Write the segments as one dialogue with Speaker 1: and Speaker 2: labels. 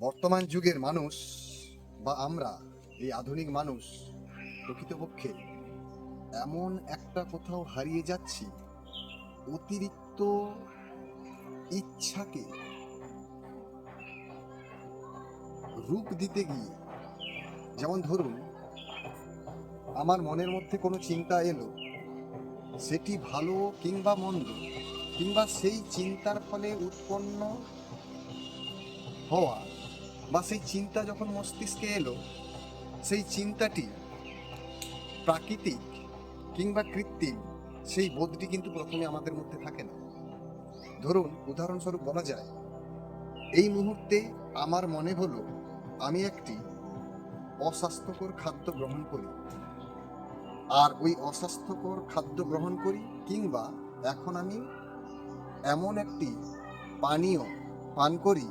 Speaker 1: বর্তমান যুগের মানুষ বা আমরা, এই আধুনিক মানুষ, প্রকৃতপক্ষে এমন একটা কোথাও হারিয়ে যাচ্ছি, অতিরিক্ত ইচ্ছাকে রূপ দিতে গিয়ে। যেমন ধরুন, আমার মনের মধ্যে কোনো চিন্তা এলো, সেটি ভালো কিংবা মন্দ, কিংবা সেই চিন্তার ফলে উৎপন্ন হওয়া বা সেই চিন্তা যখন মস্তিষ্কে এলো, সেই চিন্তাটি প্রাকৃতিক কিংবা কৃত্রিম, সেই বোধটি কিন্তু প্রথমে আমাদের মধ্যে থাকে না। ধরুন, উদাহরণস্বরূপ বলা যায়, এই মুহূর্তে আমার মনে হলো আমি একটি অস্বাস্থ্যকর খাদ্য গ্রহণ করি। আর ওই অস্বাস্থ্যকর খাদ্য গ্রহণ করি কিংবা এখন আমি এমন একটি পানীয় পান করি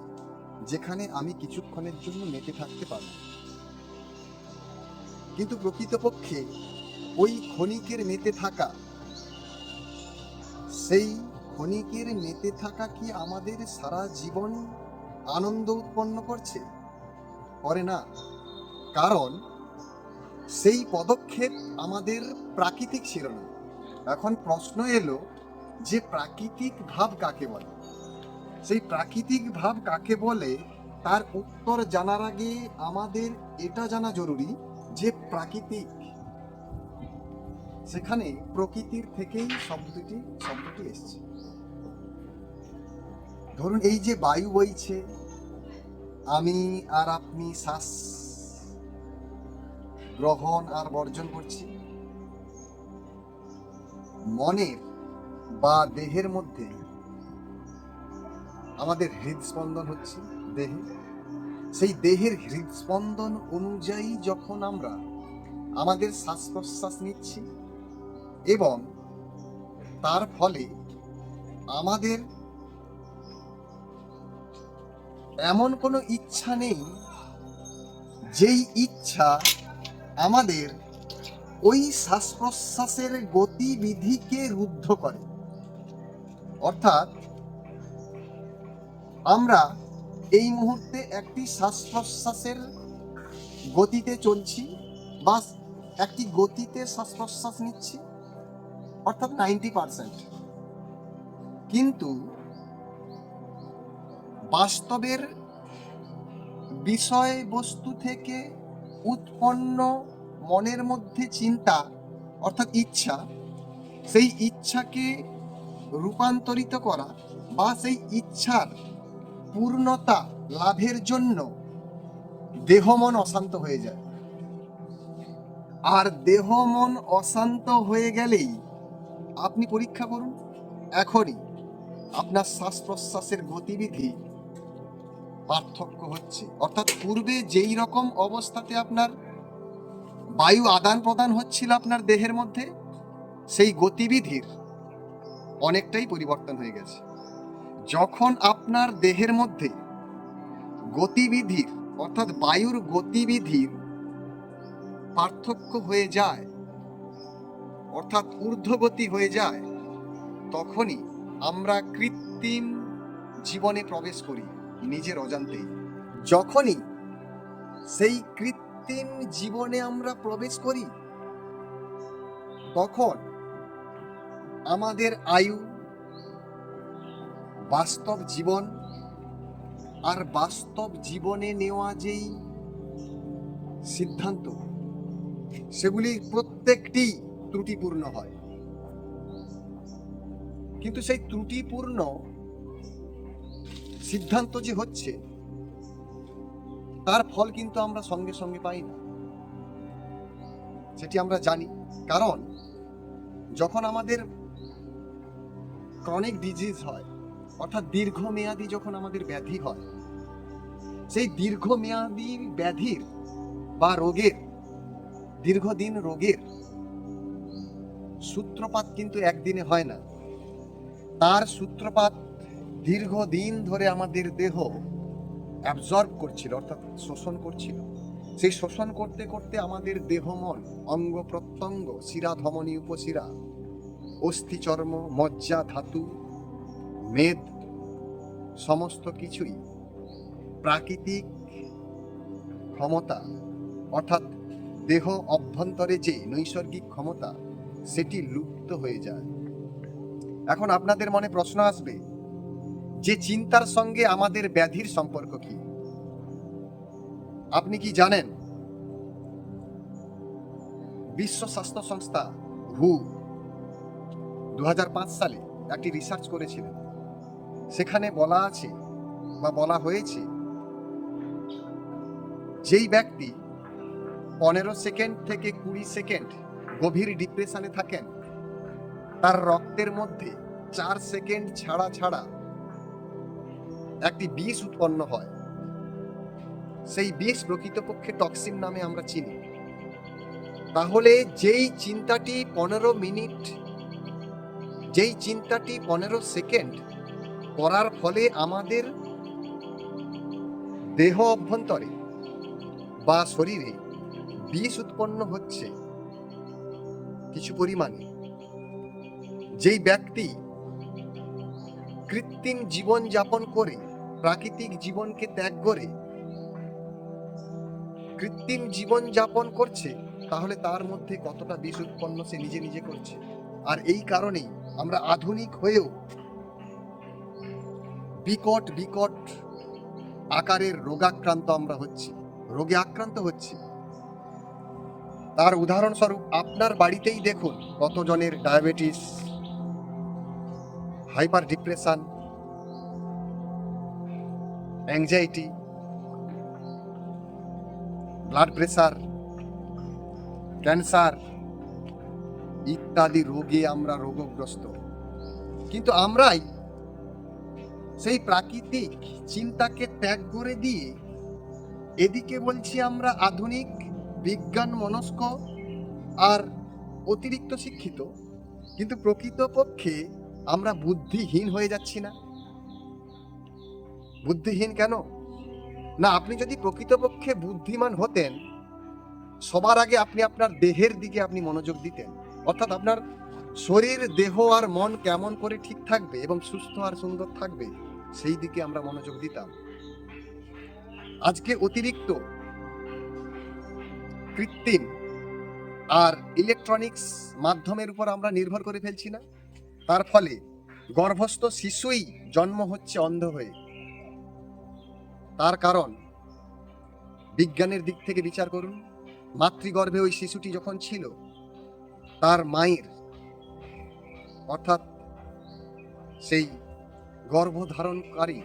Speaker 1: যেখানে আমি কিছুক্ষণের জন্য মেতে থাকতে পারব। কিন্তু প্রকৃতপক্ষে ওই ক্ষণিকের মেতে থাকা, সেই ক্ষণিকের মেতে থাকা কি আমাদের সারা জীবন আনন্দ উৎপন্ন করছে? করে না। কারণ সেই পদক্ষেপ আমাদের প্রাকৃতিক ছিল না। এখন প্রশ্ন এলো যে প্রাকৃতিক ভাব কাকে বলে? সেই প্রাকৃতিক ভাব কাকে বলে, তার উত্তর জানার আগে আমাদের এটা জানা জরুরি যে প্রাকৃতিক। সেখানে প্রকৃতির থেকেই শব্দটি শব্দটি এসছে। ধরুন এই যে বায়ু বইছে, আমি আর আপনি শ্বাস, গ্রহণ আর বর্জন করছি। মনের বা দেহের মধ্যে আমাদের হৃদস্পন্দন হচ্ছে দেহে। সেই দেহের হৃদস্পন্দন অনুযায়ী যখন আমরা আমাদের শ্বাস প্রশ্বাস নিচ্ছি এবং তার ফলে আমাদের এমন কোনো ইচ্ছা নেই, যেই ইচ্ছা আমাদের ওই শ্বাস প্রশ্বাসের গতিবিধিকে রুদ্ধ করে। অর্থাৎ আমরা এই মুহূর্তে একটি শ্বাস প্রশ্বাসের গতিতে চলছি, বা একটি গতিতে শ্বাস প্রশ্বাস নিচ্ছি, অর্থাৎ নাইনটি পার্সেন্ট। কিন্তু বাস্তবের বিষয়বস্তু থেকে উৎপন্ন মনের মধ্যে চিন্তা, অর্থাৎ ইচ্ছা, সেই ইচ্ছাকে রূপান্তরিত করা, বা সেই ইচ্ছার পূর্ণতা লাভের জন্য দেহ মন অশান্ত হয়ে যায়। আর দেহ মন অশান্ত হয়ে গেলেই আপনি পরীক্ষা করুন। এখনই আপনার শ্বাস প্রশ্বাসের গতিবিধি পার্থক্য হচ্ছে। অর্থাৎ পূর্বে যেই রকম অবস্থাতে আপনার বায়ু আদান প্রদান হচ্ছিল আপনার দেহের মধ্যে, সেই গতিবিধির অনেকটাই পরিবর্তন হয়ে গেছে। যখন আপনার দেহের মধ্যে গতিবিধির, অর্থাৎ বায়ুর গতিবিধির পার্থক্য হয়ে যায়, অর্থাৎ ঊর্ধ্বগতি হয়ে যায়, তখনই আমরা কৃত্রিম জীবনে প্রবেশ করি, নিজের অজান্তেই। যখনই সেই কৃত্রিম জীবনে আমরা প্রবেশ করি, তখন আমাদের আয়ু বাস্তব জীবন আর বাস্তব জীবনে নেওয়া যেই সিদ্ধান্ত, সেগুলি প্রত্যেকটি ত্রুটিপূর্ণ হয়। কিন্তু সেই ত্রুটিপূর্ণ সিদ্ধান্ত যে হচ্ছে, তার ফল কিন্তু আমরা সঙ্গে সঙ্গে পাই না। সেটি আমরা জানি। কারণ, যখন আমাদের ক্রনিক ডিজিজ হয় অর্থাৎ দীর্ঘমেয়াদী যখন আমাদের ব্যাধি হয়, সেই দীর্ঘমেয়াদী ব্যাধির বা রোগের, দীর্ঘদিন রোগের সূত্রপাত কিন্তু একদিনে হয় না। তার সূত্রপাত দীর্ঘদিন ধরে আমাদের দেহ অ্যাবজর্ব করছিল, অর্থাৎ শোষণ করছিল। সেই শোষণ করতে করতে আমাদের দেহ মন অঙ্গ প্রত্যঙ্গ, শিরা ধমনী, উপশিরা অস্থি চর্ম মজ্জা, ধাতু মেদ, সমস্ত কিছুই প্রাকৃতিক ক্ষমতা, অর্থাৎ দেহ অভ্যন্তরে যে নৈসর্গিক ক্ষমতা, সেটি লুপ্ত হয়ে যায়। এখন আপনাদের মনে প্রশ্ন আসবে, যে চিন্তার সঙ্গে আমাদের ব্যাধির সম্পর্ক কি? আপনি কি জানেন? বিশ্ব স্বাস্থ্য সংস্থা হু দু সালে একটি রিসার্চ করেছিলেন। সেখানে বলা আছে বা বলা হয়েছে, যেই ব্যক্তি পনেরো সেকেন্ড থেকে কুড়ি সেকেন্ড গভীর ডিপ্রেশনে থাকেন, তার রক্তের মধ্যে চার সেকেন্ড ছাড়া ছাড়া একটি বিষ উৎপন্ন হয়। সেই বিষ প্রকৃতপক্ষে টক্সিন নামে আমরা চিনি। তাহলে যেই চিন্তাটি পনেরো মিনিট, যেই চিন্তাটি পনেরো সেকেন্ড করার ফলে আমাদের দেহ অভ্যন্তরে বা শরীরে বিষ উৎপন্ন হচ্ছে কিছু পরিমাণে। যেই ব্যক্তি কৃত্রিম জীবন যাপন করে, প্রাকৃতিক জীবনকে ত্যাগ করে, কৃত্রিম জীবন যাপন করছে, তাহলে তার মধ্যে কতটা বিষ উৎপন্ন সে নিজে নিজে করছে। আর এই কারণেই আমরা আধুনিক হয়েও বিকট বিকট আকারের রোগাক্রান্ত আমরা হচ্ছি। রোগে আক্রান্ত হচ্ছি। তার উদাহরণস্বরূপ আপনার বাড়িতেই দেখুন কতজনের diabetes, hyper depression, anxiety, blood pressure cancer ইত্যাদি রোগে আমরা রোগগ্রস্ত। কিন্তু আমরাই সেই প্রাকৃতিক চিন্তাকে ত্যাগ করে দিয়ে এদিকে বলছি আমরা আধুনিক, বিজ্ঞান মনস্ক আর অতিরিক্ত শিক্ষিত। কিন্তু প্রকৃতপক্ষে আমরা বুদ্ধিহীন হয়ে যাচ্ছি না। বুদ্ধিহীন কেন? না, আপনি যদি প্রকৃতপক্ষে বুদ্ধিমান হতেন, সবার আগে আপনি আপনার দেহের দিকে আপনি মনোযোগ দিতেন। অর্থাৎ আপনার শরীর, দেহ আর মন কেমন করে ঠিক থাকবে এবং সুস্থ আর সুন্দর থাকবে সেই দিকে আমরা মনোযোগ দিতাম। আজকে অতিরিক্ত কৃত্রিম আর ইলেকট্রনিক্স মাধ্যমের উপর আমরা নির্ভর করে ফেলছি না। তার ফলে গর্ভস্থ শিশুই জন্ম হচ্ছে অন্ধ হয়ে। তার কারণ, বিজ্ঞানের দিক থেকে বিচার করুন, মাতৃগর্ভে ওই শিশুটি যখন ছিল, তার মায়ের অর্থাৎ সেই গর্ভধারণকারী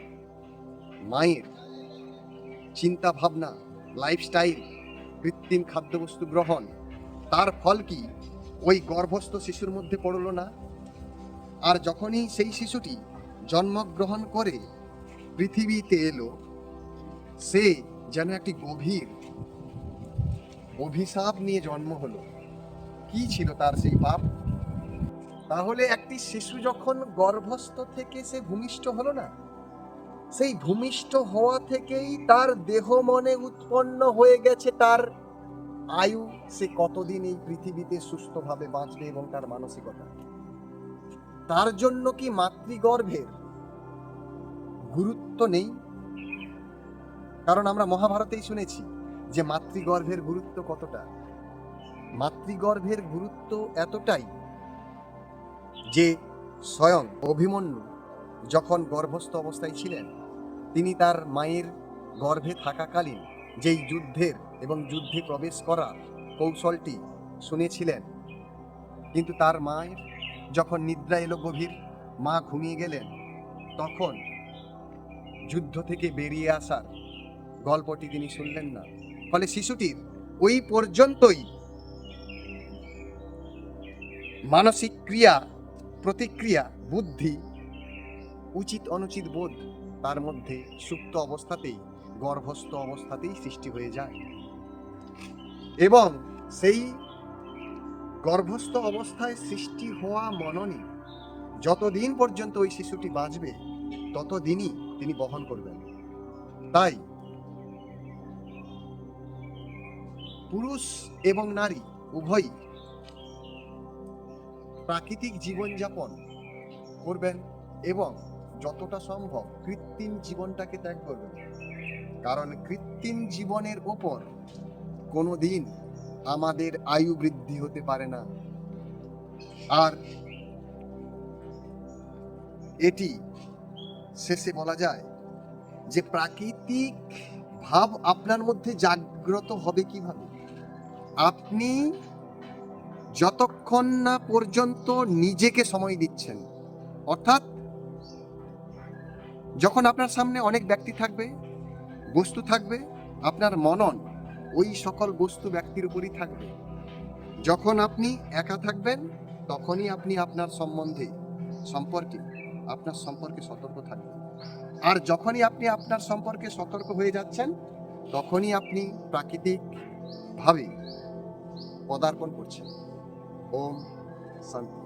Speaker 1: মায়ের চিন্তা ভাবনা লাইফস্টাইল কৃত্রিম খাদ্যবস্তু গ্রহণ, তার ফল কি ওই গর্ভস্থ শিশুর মধ্যে পড়ল না? আর যখনই সেই শিশুটি জন্মগ্রহণ করে পৃথিবীতে এলো, সে যেন একটি গভীর অভিশাপ নিয়ে জন্ম হলো। কি ছিল তার সেই পাপ? তাহলে একটি শিশু যখন গর্ভস্থ থেকে সে ভূমিষ্ঠ হলো না, সেই ভূমিষ্ঠ হওয়া থেকেই তার দেহ মনে উৎপন্ন হয়ে গেছে, তার আয়ু সে কতদিন এই পৃথিবীতে সুস্থভাবে বাঁচবে এবং তার মানসিকতা? তার জন্য কি মাতৃগর্ভের গুরুত্ব নেই? কারণ আমরা মহাভারতেই শুনেছি যে মাতৃগর্ভের গুরুত্ব কতটা। মাতৃগর্ভের গুরুত্ব এতটাই যে স্বয়ং অভিমন্যু যখন গর্ভস্থ অবস্থায় ছিলেন, তিনি তার মায়ের গর্ভে থাকাকালীন যেই যুদ্ধের এবং যুদ্ধে প্রবেশ করার কৌশলটি শুনেছিলেন। কিন্তু তার মায়ের যখন নিদ্রা এলো গভীর, মা ঘুমিয়ে গেলেন, তখন যুদ্ধ থেকে বেরিয়ে আসার গল্পটি তিনি শুনলেন না। ফলে শিশুটির ওই পর্যন্তই মানসিক ক্রিয়া প্রতিক্রিয়া, বুদ্ধি, উচিত অনুচিত বোধ, তার মধ্যে সুপ্ত অবস্থাতেই, গর্ভস্থ অবস্থাতেই সৃষ্টি হয়ে যায়। এবং সেই গর্ভস্থ অবস্থায় সৃষ্টি হওয়া মননে যতদিন পর্যন্ত ওই শিশুটি বাঁচবে, ততদিনই তিনি বহন করবেন। তাই পুরুষ এবং নারী উভয়ই প্রাকৃতিক জীবনযাপন করবেন এবং যতটা সম্ভব কৃত্রিম জীবনটাকে ত্যাগ করবেন। কারণ কৃত্রিম জীবনের ওপর কোনো দিন আমাদের আয়ু বৃদ্ধি হতে পারে না। আর এটি শেষে বলা যায় যে প্রাকৃতিক ভাব আপনার মধ্যে জাগ্রত হবে কীভাবে? আপনি যতক্ষণ না পর্যন্ত নিজেকে সময় দিচ্ছেন, অর্থাৎ যখন আপনার সামনে অনেক ব্যক্তি থাকবে, বস্তু থাকবে, আপনার মনন ওই সকল বস্তু ব্যক্তির উপরই থাকবে। যখন আপনি একা থাকবেন, তখনই আপনি আপনার সম্বন্ধে, সম্পর্কে, আপনার সম্পর্কে সতর্ক থাকবেন। আর যখনই আপনি আপনার সম্পর্কে সতর্ক হয়ে যাচ্ছেন, তখনই আপনি প্রাকৃতিকভাবে পদার্পণ করছেন। Om Santi.